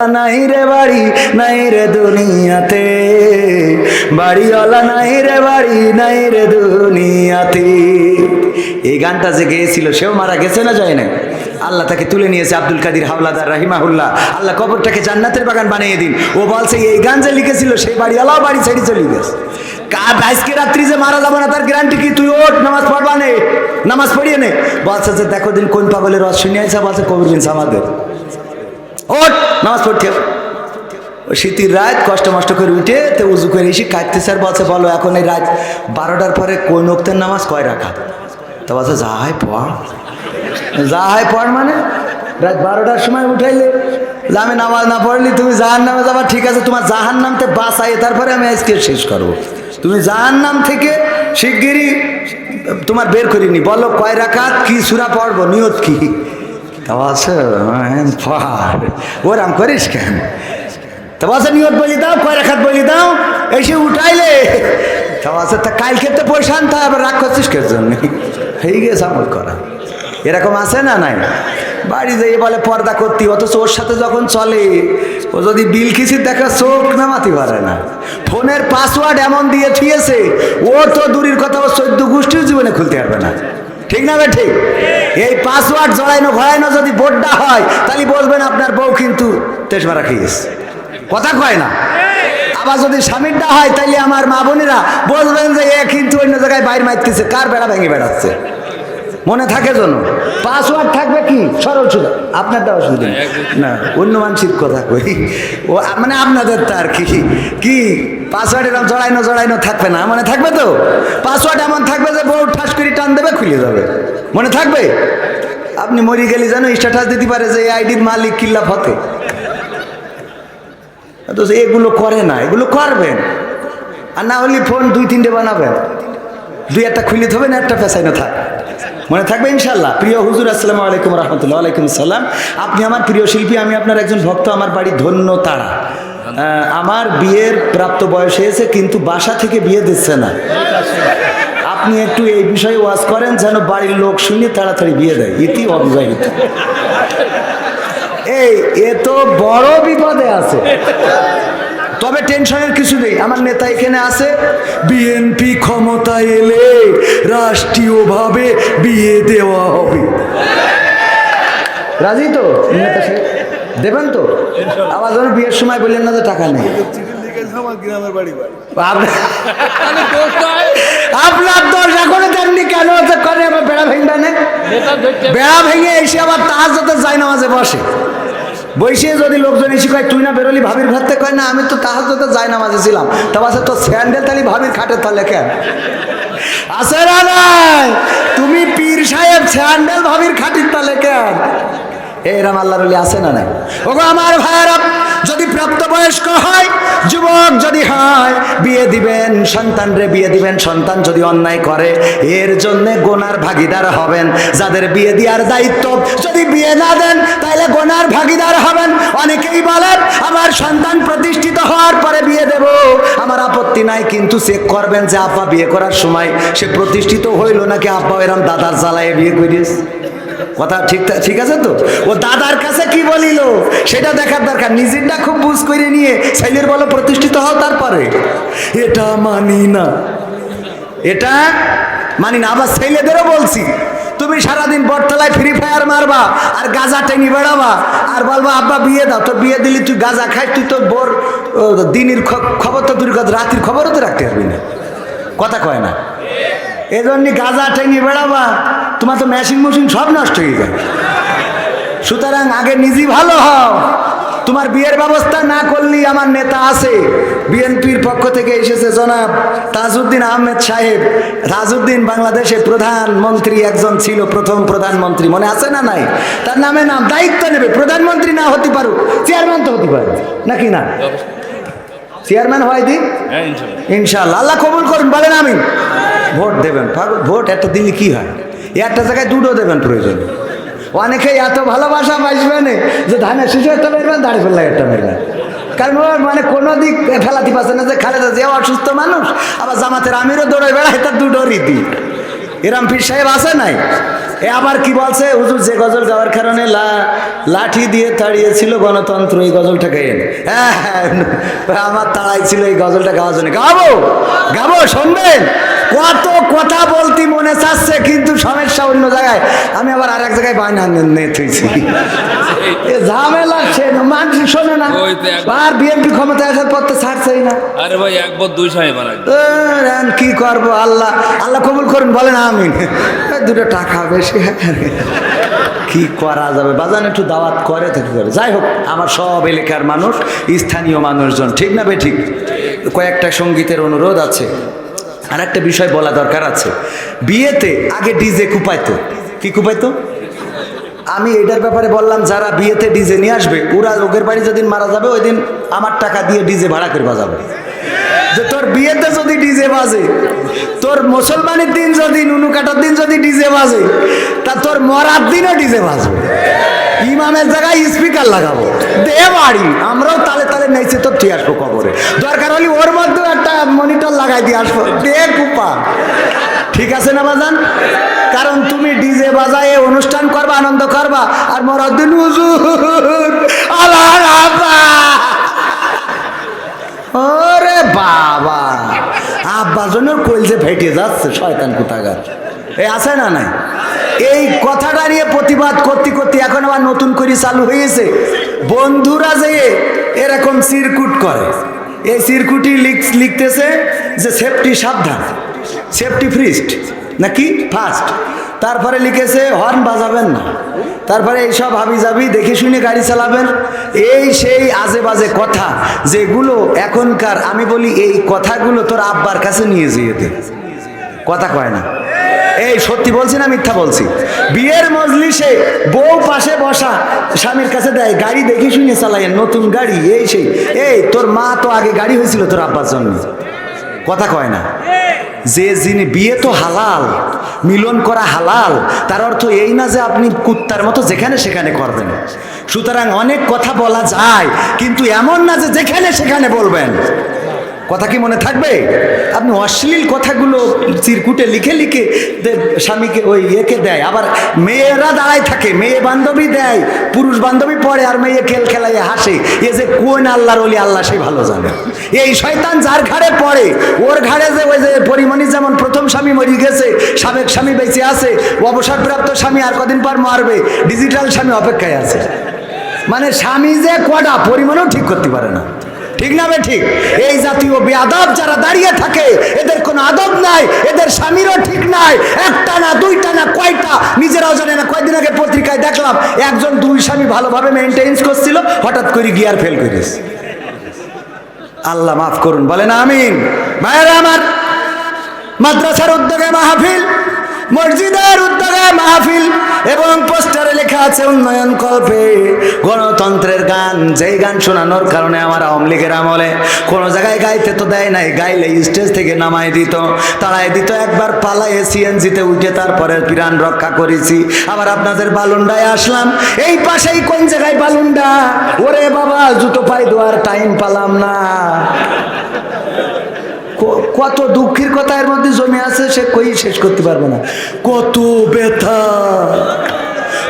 নাই রে বাড়ি নাই রে দুনিয়াতে। বাড়িওয়ালা নাই রে বাড়ি নাই রে দুনিয়াতে। এই গানটা যে গেয়েছিল, সেও মারা গেছে না যায় না আল্লাহ তাকে তুলে নিয়েছে আব্দুল কাদির হাওলাদার রাহিমাহুল্লাহ। আল্লাহ কবরটাকে জান্নাতের বাগান বানিয়ে দিন। ও বলছে, এই গান যে লিখেছিল, সেই বাড়িওয়ালাও বাড়ি ছেড়ে চলে গেছে। আজকে রাত্রি যে মারা যাব না, তার গ্যারান্টি কি? তুই ওঠ, নামাজ পড়বা নে, নামাজ পড়িয়ে নে। বলছে যে, দেখো দিন কোন পাগলের রস শুনিয়ে আছে বলছে, কবির বিন আমাদের। ওট নামাজ পড়তে শীতের রাত, কষ্ট মষ্ট করে উঠে তো উজু করে এসে কাটতে স্যার বলছে, বলো এখন এই রাত বারোটার পরে কোন অক্তের নামাজ কয় রাখা তো বলছে, যা হয় পড়। যা হয় পড় মানে? রাত বারোটার সময় উঠাইলে আমি নামাজ না পড়লি, তুমি জাহান নামে যাবা, ঠিক আছে, তোমার জাহান নামতে বাসাই তারপরে আমি আজকে শেষ করব। তুমি জাহান নাম থেকে শিগগিরই তোমার বের করিনি বলো, কয় রাখাত কি সুরা পড়ব? নিয়ত কি? তা বলছে পার ওরাম করিস কেন? তা বলছে নিয়ত বলি দাও কয় রাখাত বলি দাও, এসে উঠাইলে। তা বলছে তা কালকে তো পয়সা আনতে হবে রাগ করছিস কে জন্য? হয়ে গেছে আমল করা। এরকম আছে না নাই? বাড়ি যেয়ে বলে, পর্দা করতি, অথচ ওর সাথে যখন চলে, ও যদি বিল খিসির দেখা চোখ নামাতে পারে না। ফোনের পাসওয়ার্ড এমন দিয়ে থুয়েছে ও তো দূরের কথা, ও চোদ্দ গোষ্ঠীর জীবনে খুলতে পারবে না। ঠিক না বেঠি? এই পাসওয়ার্ড জড়াইনো ঘড়াইনো যদি বোর্ডটা হয়, তাহলে বলবেন আপনার বউ কিন্তু তেজমারা খেয়েছে। কথা কয় না? আবার যদি স্বামীরটা হয় তাইলে আমার মা বোনেরা বলবেন যে এ কিন্তু অন্য জায়গায় বাইর মারতেছে কার বেড়া ভেঙে বেড়াচ্ছে? মনে থাকে যেন। পাসওয়ার্ড থাকবে কি? সরল সুদা আপনার দেওয়া নেই। না, অন্য মানুষের কথা কই। ও মানে আপনাদের তো আর কি? কি? পাসওয়ার্ড এরকম জড়াইনো জড়াইনো থাকবে না? মনে থাকবে তো? পাসওয়ার্ড এমন থাকবে যে বউ ঠাস করে টান দেবে, খুলে যাবে। মনে থাকবে? আপনি মরি গেলে যেন স্ট্যাটাস দিতে পারে যে এই আইডির মালিক কিল্লা ফতে। তো এগুলো করে না, এগুলো করবেন। আর না হলে ফোন দুই, তিনটে বানাবেন। দুই একটা খুলে থবেন, একটা পেশাইনো থাক। মনে থাকবে ইনশাল্লাহ প্রিয় হুজুর, আসসালামু আলাইকুম রহমতুল্লাহ, আলাইকুম সালাম আপনি আমার প্রিয় শিল্পী, আমি আপনার একজন ভক্ত, আমার বাড়ি ধন্য তারা। আমার বিয়ের প্রাপ্ত বয়স হয়েছে, কিন্তু বাসা থেকে বিয়ে দিচ্ছে না। আপনি একটু এই বিষয়ে ওয়াজ করেন যেন বাড়ির লোক শুনে তাড়াতাড়ি বিয়ে দেয়। ইতি অবিবাহিত। এই, এ তো বড় বিপদে আছে। তবে টেনশনের কিছু নেই। আমার নেতা এখানে আছে। বিএনপি ক্ষমতায় এলে রাষ্ট্রীয়ভাবে বিয়ে দেওয়া হবে। রাজি তো? নেতা দেবেন তো? আবার ধরুন বিয়ের সময় বললেন না যে টাকা নেই। আপনার- আপনার দোষ এখন তেমনি কেন? করে আবার বেড়া ভেঙবে না বেড়া ভেঙে এসে আবার তাহার যাতে যায় নামাজে বসে। বসে যদি লোকজন এসে কয়, তুই না বেরোলি ভাবির ভাতে কয়, না, আমি তো তাহার যাই না মাঝে ছিলাম। তা বাসে তো স্যান্ডেল তালি ভাবির খাটে তালে কেন আছে না তুমি পীর সাহেব স্যান্ডেল ভাবির খাটির তালে কেন এরম আল্লাহর আল্লাহ আছে না নাই? ওগো আমার ভাইয়েরা যদি প্রাপ্তবয়স্ক হয়, যুবক যদি হয়, বিয়ে দিবেন, সন্তান রে বিয়ে দিবেন, সন্তান যদি অন্যায় করে, এর জন্য গোনার ভাগিদার হবেন। যাদের বিয়ে দেওয়ার দায়িত্ব যদি বিয়ে না দেন তাহলে গোনার ভাগিদার হবেন। অনেকেই বলেন, আমার সন্তান প্রতিষ্ঠিত হওয়ার পরে বিয়ে দেব। আমার আপত্তি নাই, কিন্তু চেক করবেন যে আপা বিয়ে করার সময় সে প্রতিষ্ঠিত হইল নাকি আপা এরম দাদার জ্বালায় বিয়ে করিস? কথা ঠিক ঠিক আছে তো? ও দাদার কাছে কি বলিল? সেটা দেখার দরকার। নিজেরটা খুব বুঝ করে নিয়ে ছেলের বলো প্রতিষ্ঠিত হও তারপরে। এটা মানি না। এটা মানি না। আবার ছেলেদেরও বলছি, তুমি সারাদিন বটতলায় ফ্রি ফায়ার মারবা আর গাজা টেনি বেড়াবা আর বলবা, আব্বা, বিয়ে দাও। তোর বিয়ে দিলি তুই গাজা খাই তুই তো বোর দিনের খবর তো তুই রাতের খবরও তো রাখতে পারবি না। কথা কয় না। এই জন্য গাজা টেঙে বেড়াবা। তোমার তো মেশিন মেশিন সব নষ্ট হয়ে যায়। সুতরাং আগে নিজে ভালো হও। তোমার বিয়ের ব্যবস্থা না করলেই আমার নেতা আছে। বিএনপির পক্ষ থেকে এসেছে জনাব তাজউদ্দিন আহমেদ সাহেব। তাজউদ্দিন বাংলাদেশের প্রধানমন্ত্রী একজন ছিল প্রথম প্রধানমন্ত্রী। মনে আছে না নাই? তার নামে নাম দায়িত্ব নেবে। প্রধানমন্ত্রী না হতে পারো চেয়ারম্যান তো হতে পারে। নাকি না? চেয়ারম্যান হয় দি? ইনশাল্লাহ। আল্লাহ কবুল করুন বলেন আমি ভোট দেবেন। ভোট একটা দিলে কি হয়? একটা জায়গায় দুটো দেবেন প্রয়োজন। অনেকে এত ভালোবাসা বাসবেন যে ধানের শিশু একটা মেরবেন দাঁড়িয়ে ফেললে একটা মেরবেন কারণ মানে কোনো দিক ফেলাতে পারছে না যে খালেদা যে অসুস্থ মানুষ আবার জামাতের আমিরও দৌড়ে বেড়ায় তার দুটো রীতি। এরম পীর সাহেব আছে নাই? এ আবার কি বলছে? হুজুর যে গজল গাওয়ার কারণে লাঠি দিয়ে তাড়িয়েছিল গণতন্ত্র এই গজলটা গাইয়েন হ্যাঁ হ্যাঁ, আমার তাড়াই ছিল এই গজলটা গাওয়ার জন্য। গাবো গাবো শুনবেন? কত কথা বলতি মনে চাচ্ছে কিন্তু সমস্যা অন্য জায়গায়। আমি আবার আর এক জায়গায় বায়না নিয়ে থুইছি ঝামেলা সে মানুষ শোনে না। আর বিএনপি ক্ষমতা আসার পর তো ছাড়ছেই না। আরে ভাই একবার দুই কি করব আল্লাহ আল্লাহ কবুল করুন বলেন এ, দুটো টাকা বেশি। কি করা যাবে? বাজান একটু দাওয়াত করে যাই হোক আমার সব এলাকার মানুষ স্থানীয় মানুষজন ঠিক না বে ঠিক? কয়েকটা সঙ্গীতের অনুরোধ আছে। আর একটা বিষয় বলা দরকার আছে। বিয়েতে আগে ডিজে কুপাইতো। কি কুপাইতো? আমি এটার ব্যাপারে বললাম, যারা বিয়েতে ডিজে নিয়ে আসবে, ওরা লোকের বাড়ি যেদিন মারা যাবে ওই দিন আমার টাকা দিয়ে ডিজে ভাড়া করে বাজাবে। যে তোর বিয়েতে যদি ডিজে বাজে, তোর মুসলমানের দিন যদি, নুনু কাটার দিন যদি ডিজে বাজে, তা তোর মরার দিনও ডিজে বাজবে। ইমামের জায়গায় স্পিকার লাগাবো। দে বাড়ি আমরাও তালে তালে নেইছে তো ঠিক আসব কবরে। দরকার হলে ওর মধ্যেও একটা মনিটর লাগাই দিয়ে আসব। দে কুপা ঠিক আছে না বাজান? কারণ তুমি ডিজে বাজায় অনুষ্ঠান করবা, আনন্দ করবা, আর মরার দিন হুজুর ওরে বাবা। আব্বা জন্য কইলছে ফেটে যাচ্ছে, শয়তান কোথাকার। এই আছে না নাই? এই কথাটা নিয়ে প্রতিবাদ করতে করতে এখন আবার নতুন করে চালু হয়েছে। বন্ধুরা যে এরকম সিরকুট করে, এই সিরকুটি লিখ- লিখতেছে যে সেফটি সাবধান সেফটি ফ্রিস্ট নাকি ফার্স্ট তারপরে লিখেছে, হর্ন বাজাবেন না। তারপরে এইসব হাবি যাবি দেখে শুনে গাড়ি চালাবেন। এই সেই আজে বাজে কথা যেগুলো এখনকার, আমি বলি এই কথাগুলো তোর আব্বার কাছে নিয়ে দে। কথা কয় না। এই সত্যি বলছি না মিথ্যা বলছি? বিয়ের মজলিসে বউ পাশে বসা স্বামীর কাছে দেয়, গাড়ি দেখে শুনে চালাইয়েন, নতুন গাড়ি, এই সেই। এই, তোর মা তো আগে গাড়ি হয়েছিল তোর আব্বার জন্য। কথা কয় না। যে যিনি, বিয়ে তো হালাল, মিলন করা হালাল, তার অর্থ এই না যে আপনি কুত্তার মতো যেখানে সেখানে করবেন। সুতরাং অনেক কথা বলা যায়, কিন্তু এমন না যে যেখানে সেখানে বলবেন। কথা কি মনে থাকবে? আপনি অশ্লীল কথাগুলো চিরকুটে লিখে লিখে স্বামীকে ওই ইয়েকে দেয়। আবার মেয়েরা দাঁড়ায় থাকে, মেয়ে বান্ধবী দেয়, পুরুষ বান্ধবী পড়ে আর মেয়ে খেল খেলায় হাসে। এ যে কোন আল্লাহর অলি আল্লাহ সেই ভালো জানে। এই শয়তান যার ঘাড়ে পড়ে, ওর ঘাড়ে যে ওই যে পরিমণি যেমন প্রথম স্বামী মরি গেছে, সাবেক স্বামী বেঁচে আছে, অবসরপ্রাপ্ত স্বামী আর কদিন পর মারবে, ডিজিটাল স্বামী অপেক্ষায় আছে। মানে স্বামী যে কটা পরিমাণও ঠিক করতে পারে না। ঠিক না ঠিক? এই জাতীয় বেআদব যারা দাঁড়িয়ে থাকে, এদের কোনো আদব নাই, এদের স্বামীরও ঠিক নাই। একটা না দুইটা না কয়টা? নিজেরাও জানে না, কয়দিন আগে পত্রিকায় দেখলাম, একজন দুই স্বামী ভালোভাবে মেনটেন্স করছিল, হঠাৎ করে গিয়ার ফেল করিস আল্লাহ মাফ করুন, বলেন আমিন। ভাইয়েরা আমার, মাদ্রাসার উদ্যোগে মাহফিল মসজিদের উদ্যোগে মাহফিল এবং পোস্টারে লেখা আছে উন্নয়ন কল্পে। গণতন্ত্রের গান, যেই গান শোনানোর কারণে আমার আওয়ামী লীগের আমলে কোনো জায়গায় গাইতে তো দেয় নাই, গাইলে স্টেজ থেকে নামাই দিত। তারাই দিত, একবার পালাইয়ে সিএনজিতে উঠে তারপরে প্রাণ রক্ষা করেছি। আবার আপনাদের বালুন্ডায় আসলাম, এই পাশেই কোন জায়গায় বালুন্ডা? ওরে বাবা, জুতো পাই দেওয়ার টাইম পালাম না। কত দুঃখের কথা এর মধ্যে জমে আছে, সে কই শেষ করতে পারবে না। কত ব্যথা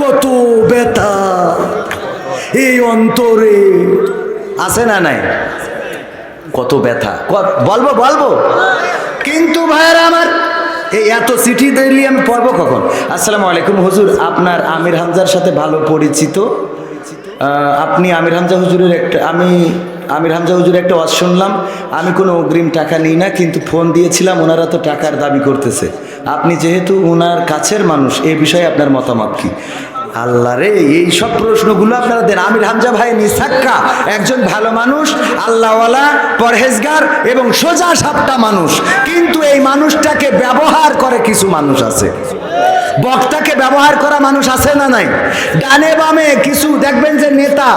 কত ব্যথা, এই অন্তরে। আছে না নাই? কত ব্যথা। বলব বলব। কিন্তু ভাইয়েরা আমার, এই এত চিঠি দিলি আমি পড়ব কখন? আসসালামু আলাইকুম, হুজুর। আপনার আমির হামজার সাথে ভালো পরিচিত। আপনি আমির হামজা হুজুরের একটা আমি আমির হামজা হুজুরের একটা ওয়াজ শুনলাম, আমি কোনো অগ্রিম টাকা নিই না, কিন্তু ফোন দিয়েছিলাম, ওনারা তো টাকার দাবি করতেছে। আপনি যেহেতু ওনার কাছের মানুষ এই বিষয়ে আপনার মতামত কি? আল্লাহ রে, এই সব প্রশ্নগুলো আপনারা দেন। আমির হামজা ভাই নিসাক্কা, একজন ভালো মানুষ, আল্লাহওয়ালা, পরহেজগার এবং সোজা সাপটা মানুষ। কিন্তু এই মানুষটাকে ব্যবহার করে কিছু মানুষ আছে। বক্তাকে ব্যবহার করা মানুষ আছে না নাই? ডানে বামে কিছু দেখবেন যে নেতা,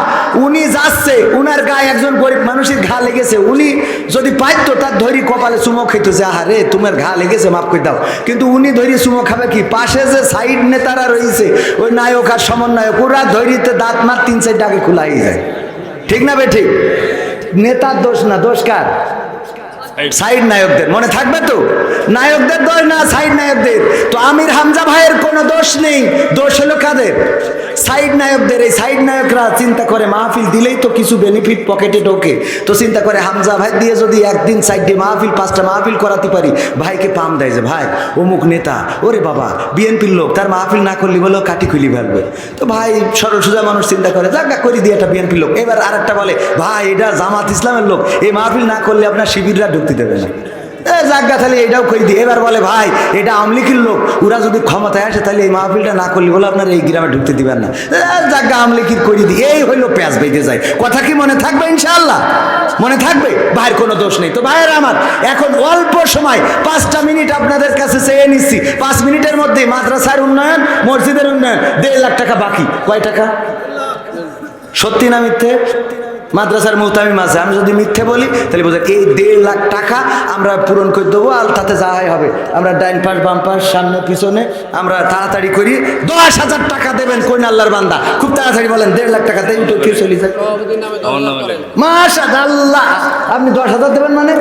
উনি যাচ্ছে, উনার গায়ে একজন গরিব মানুষের ঘা লেগেছে, উনি যদি পাইতো তার ধরি কপালে চুমো খেতো, যে আহা রে, তোমার ঘা লেগেছে, মাফ করে দাও। কিন্তু উনি ধরি চুমো খাবে কি? পাশে যে সাইড নেতারা রয়েছে, ওই নায়ক আর সমন্বয়ক, ওরা ধরিতে দাঁত মার তিন আগে খোলাই যায়। ঠিক না বে ঠিক? নেতার দোষ না, দোষ কার? সাইড নায়কদের, মনে থাকবে তো? নায়কদের দোষ না সাইড নায়কদের? তো আমির হামজা ভাইয়ের কোনো দোষ নেই। দোষ হলো কাদের? সাইড নায়কদের, এই সাইড নায়করা চিন্তা করে মাহফিল দিলেই তো কিছু বেনিফিট পকেটে ঢোকে। তো চিন্তা করে হামজা ভাই দিয়ে যদি একদিন সাইডে মাহফিল, পাঁচটা মাহফিল করাতে পারি, ভাইকে পাম দেয় যে, ভাই, অমুক নেতা, ওরে বাবা, বিএনপির লোক, তার মাহফিল না করলি বলেও কাটি খুলি ফেলবে। তো ভাই সরল সোজা মানুষ চিন্তা করে জাগা করি দিয়ে একটা বিএনপির লোক। এবার আরেকটা বলে, ভাই, এটা জামাত ইসলামের লোক, এই মাহফিল না করলে আপনার শিবিররা ঢুকতে দেবে না। এ জাগা তাহলে এটাও করে দিই এবার বলে, ভাই, এটা আমলিকির লোক। ওরা যদি ক্ষমতায় আসে তাহলে এই মাহফিলটা না করলে বলে আপনার এই গ্রামে ঢুকতে দিবেন না। জাগা আমলিকির করে দিই এই হইল পেঁয়াজ বেঁধে যায়। কথা কি মনে থাকবে ইনশাআল্লাহ? মনে থাকবে? ভাইয়ের কোনো দোষ নেই। তো ভাইয়ের আমার, এখন অল্প সময়, পাঁচটা মিনিট আপনাদের কাছে চেয়ে নিচ্ছি। পাঁচ মিনিটের মধ্যে মাদ্রাসার উন্নয়ন, মসজিদের উন্নয়ন, দেড় লাখ টাকা বাকি। কয় টাকা? সত্যি না মিথ্যে? মাদ্রাসার মোহতামিম আছে। আমি যদি মিথ্যে বলি তাহলে বোঝা এই দেড় লাখ টাকা আমরা পূরণ করে দেবো আর তাতে যাহাই হবে। আমরা ডাইন পাশ বাম পাশ সামনে পিছনে আমরা তাড়াতাড়ি করি দশ হাজার টাকা দেবেন কোন আল্লাহর বান্দা। খুব তাড়াতাড়ি বলেন দেড় লাখ টাকা দেন তো কেউ চলে যায়। মাশাদ আল্লাহ আপনি দশ হাজার দেবেন মানে?